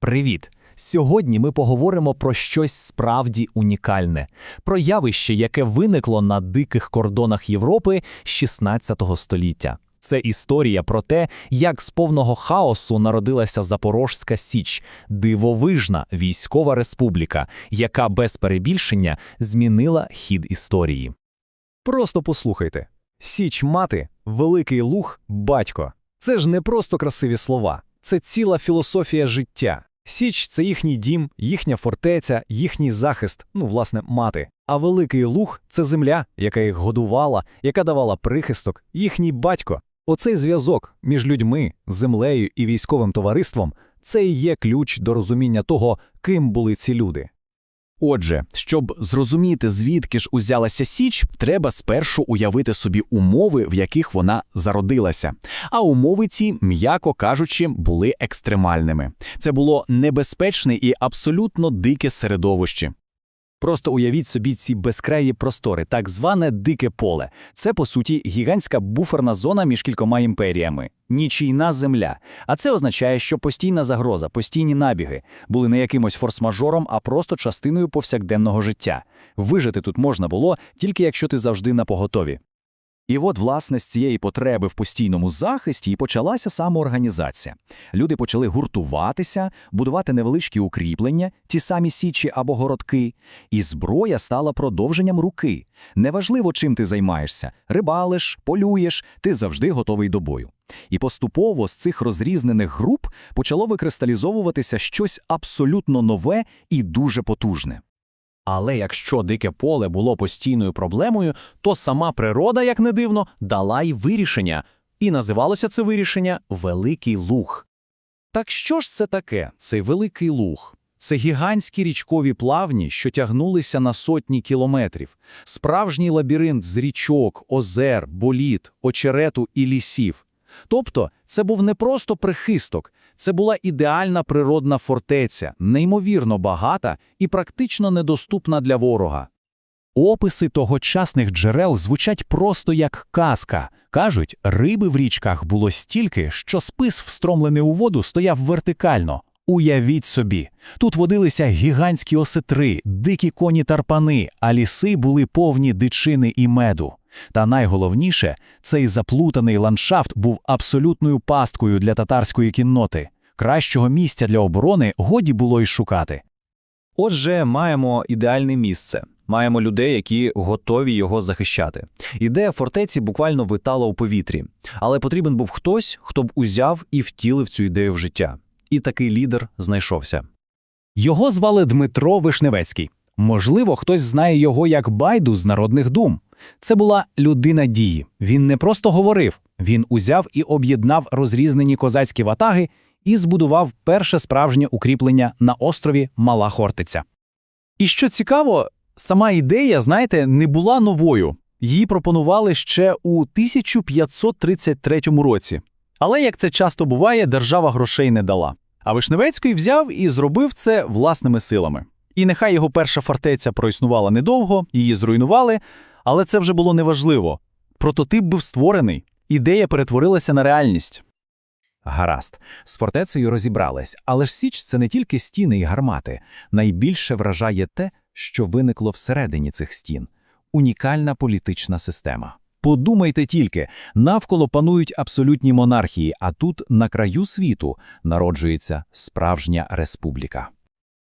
Привіт! Сьогодні ми поговоримо про щось справді унікальне, про явище, яке виникло на диких кордонах Європи 16 століття. Це історія про те, як з повного хаосу народилася Запорожська Січ, дивовижна військова республіка, яка без перебільшення змінила хід історії. Просто послухайте. Січ мати, великий луг, батько. Це ж не просто красиві слова, це ціла філософія життя. Січ це їхній дім, їхня фортеця, їхній захист, ну, власне, мати. А великий луг це земля, яка їх годувала, яка давала прихисток, їхній батько. Оцей зв'язок між людьми, землею і військовим товариством це і є ключ до розуміння того, ким були ці люди. Отже, щоб зрозуміти, звідки ж узялася Січ, треба спершу уявити собі умови, в яких вона зародилася. А умови ці, м'яко кажучи, були екстремальними. Це було небезпечне і абсолютно дике середовище. Просто уявіть собі ці безкраї простори, так зване дике поле. Це, по суті, гігантська буферна зона між кількома імперіями, нічийна земля. А це означає, що постійна загроза, постійні набіги були не якимось форс-мажором, а просто частиною повсякденного життя. Вижити тут можна було тільки якщо ти завжди на поготові. І от, власне, з цієї потреби в постійному захисті і почалася самоорганізація. Люди почали гуртуватися, будувати невеличкі укріплення, ті самі січі або городки, і зброя стала продовженням руки. Неважливо, чим ти займаєшся рибалиш, полюєш, ти завжди готовий до бою. І поступово з цих розрізнених груп почало викристалізовуватися щось абсолютно нове і дуже потужне. Але якщо дике поле було постійною проблемою, то сама природа, як не дивно, дала й вирішення, і називалося це вирішення Великий Луг. Так що ж це таке, цей Великий Луг? Це гігантські річкові плавні, що тягнулися на сотні кілометрів, справжній лабіринт з річок, озер, боліт, очерету і лісів. Тобто це був не просто прихисток, це була ідеальна природна фортеця, неймовірно багата і практично недоступна для ворога. Описи тогочасних джерел звучать просто як казка. Кажуть, риби в річках було стільки, що спис, встромлений у воду, стояв вертикально. Уявіть собі, тут водилися гігантські осетри, дикі коні тарпани, а ліси були повні дичини і меду. Та найголовніше, цей заплутаний ландшафт був абсолютною пасткою для татарської кінноти. Кращого місця для оборони годі було й шукати. Отже, маємо ідеальне місце. Маємо людей, які готові його захищати. Ідея фортеці буквально витала у повітрі, але потрібен був хтось, хто б узяв і втілив цю ідею в життя. І такий лідер знайшовся. Його звали Дмитро Вишневецький. Можливо, хтось знає його як байду з народних дум. Це була людина дії. Він не просто говорив, він узяв і об'єднав розрізнені козацькі ватаги і збудував перше справжнє укріплення на острові Мала Хортиця. І що цікаво, сама ідея, знаєте, не була новою. Її пропонували ще у 1533 році. Але, як це часто буває, держава грошей не дала. А Вишневецький взяв і зробив це власними силами. І нехай його перша фортеця проіснувала недовго, її зруйнували, але це вже було неважливо. Прототип був створений, ідея перетворилася на реальність. Гаразд, з фортецею розібрались, але ж Січ це не тільки стіни і гармати. Найбільше вражає те, що виникло всередині цих стін унікальна політична система. Подумайте тільки, навколо панують абсолютні монархії, а тут, на краю світу, народжується справжня республіка.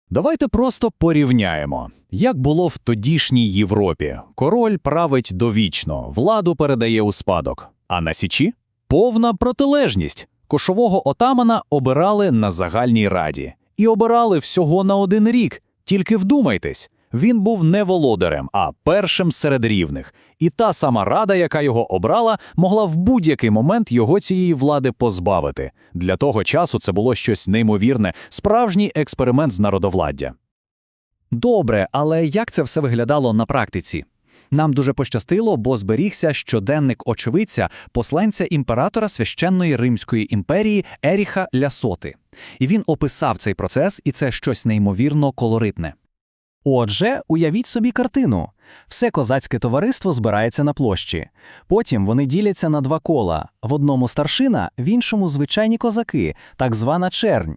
Давайте просто порівняємо, як було в тодішній Європі. Король править довічно, владу передає у спадок. А на Січі повна протилежність. Кошового отамана обирали на загальній раді. І обирали всього на один рік. Тільки вдумайтесь, він був не володарем, а першим серед рівних. І та сама рада, яка його обрала, могла в будь-який момент його цієї влади позбавити. Для того часу це було щось неймовірне, справжній експеримент з народовладдя. Добре, але як це все виглядало на практиці? Нам дуже пощастило, бо зберігся щоденник очевидця посланця імператора священної Римської імперії Еріха Лясоти. І він описав цей процес, і це щось неймовірно колоритне. Отже, уявіть собі картину. Все козацьке товариство збирається на площі. Потім вони діляться на два кола: в одному старшина, в іншому звичайні козаки, так звана чернь.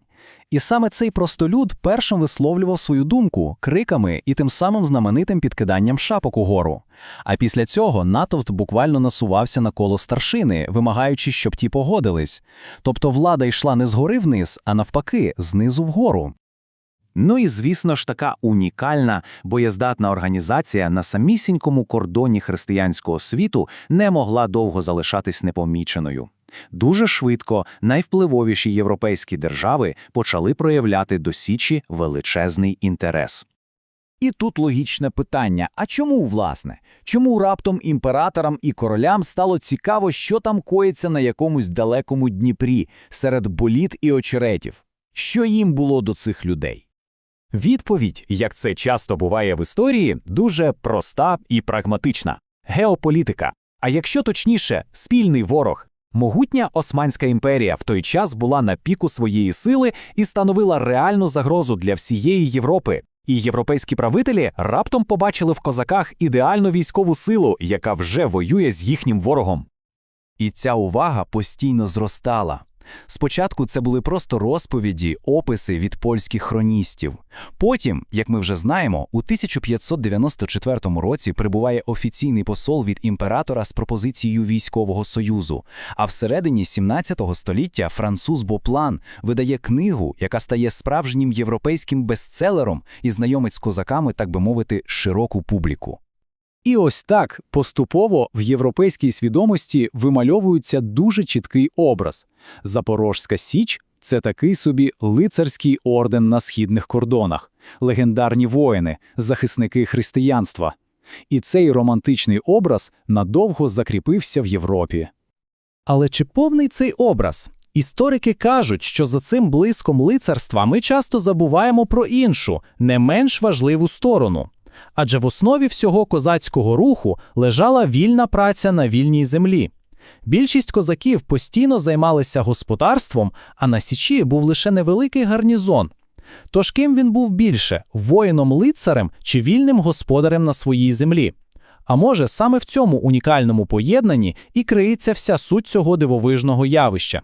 І саме цей простолюд першим висловлював свою думку криками і тим самим знаменитим підкиданням шапок угору. А після цього натовп буквально насувався на коло старшини, вимагаючи, щоб ті погодились. Тобто влада йшла не згори вниз, а навпаки, знизу вгору. Ну і, звісно ж, така унікальна, боєздатна організація на самісінькому кордоні християнського світу не могла довго залишатись непоміченою. Дуже швидко найвпливовіші європейські держави почали проявляти до Січі величезний інтерес. І тут логічне питання: а чому, власне? Чому раптом імператорам і королям стало цікаво, що там коїться на якомусь далекому Дніпрі серед боліт і очеретів? Що їм було до цих людей? Відповідь, як це часто буває в історії, дуже проста і прагматична геополітика. А якщо точніше, спільний ворог. Могутня Османська імперія в той час була на піку своєї сили і становила реальну загрозу для всієї Європи. І європейські правителі раптом побачили в козаках ідеальну військову силу, яка вже воює з їхнім ворогом. І ця увага постійно зростала. Спочатку це були просто розповіді, описи від польських хроністів. Потім, як ми вже знаємо, у 1594 році прибуває офіційний посол від імператора з пропозицією військового союзу. А всередині 17 століття француз Боплан видає книгу, яка стає справжнім європейським бестселером і знайомить з козаками, так би мовити, широку публіку. І ось так поступово в європейській свідомості вимальовується дуже чіткий образ. Запорожська Січ – це такий собі лицарський орден на східних кордонах, легендарні воїни, захисники християнства. І цей романтичний образ надовго закріпився в Європі. Але чи повний цей образ? Історики кажуть, що за цим блиском лицарства ми часто забуваємо про іншу, не менш важливу сторону. Адже в основі всього козацького руху лежала вільна праця на вільній землі. Більшість козаків постійно займалися господарством, а на Січі був лише невеликий гарнізон. Тож ким він був більше воїном-лицарем чи вільним господарем на своїй землі? А може, саме в цьому унікальному поєднанні і криється вся суть цього дивовижного явища.